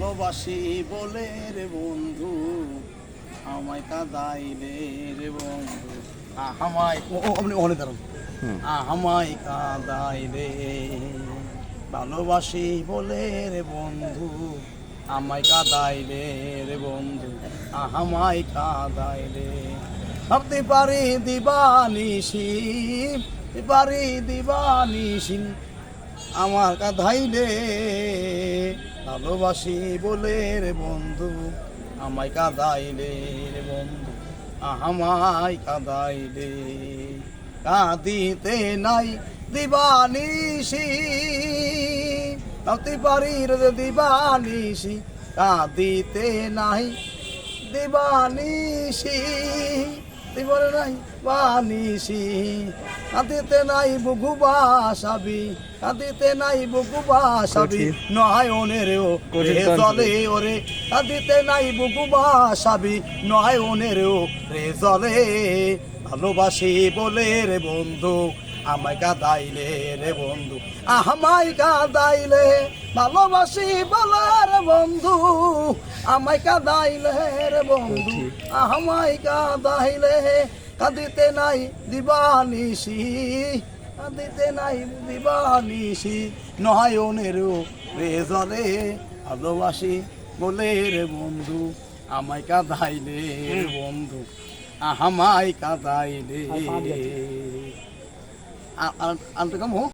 ভালোবাসি বলে রে বন্ধু। আমায় কাদাইলে রে বন্ধু। আমায় আপনি ওখানে দাঁড়ান। আমায় কাদাইলে। ভালোবাসি বলে রে বন্ধু। আমায় কাদাইলে রে বন্ধু। আমায় কাদাইলে। ভাবতে পারি দিবানিসি পারি দিবানিসি আমার কাঁধাইলে ভালোবাসি বলে রে বন্ধু, আমায় কাঁদাইলে রে বন্ধু, আমায় কাঁদাইলে। কাঁদিতে নাই দিবানিসি কাঁদতে পারি রে দিবানিসি কাঁদিতে নাই দিবানিসি দিবরে নাই বানিসি কাঁদিতে নাই বুকু বাসাবি কাঁদিতে নাই বুকু বাসাবি কঠিন। নয়নের ও রে। জলে ওরে কাঁদিতে নাই বুকু বাসাবি নয়নের ও রে জলে। ভালোবাসি বলে রে বন্ধু আমায় কাদাইলে রে বন্ধু। আমায় কাদাইলে ভালোবাসি বলে রে বন্ধু আমায় কাদাইলে রে বন্ধু আমায় কাদাইলে কাঁদিতে নাই দিবানিসি কাঁদিতে নাই দিবানিসি নয়নের রে জলে ভালোবাসি বলে রে বন্ধু আমায় কাদাইলে বন্ধু আমায় কাদাইলে। আনতে কম হোক।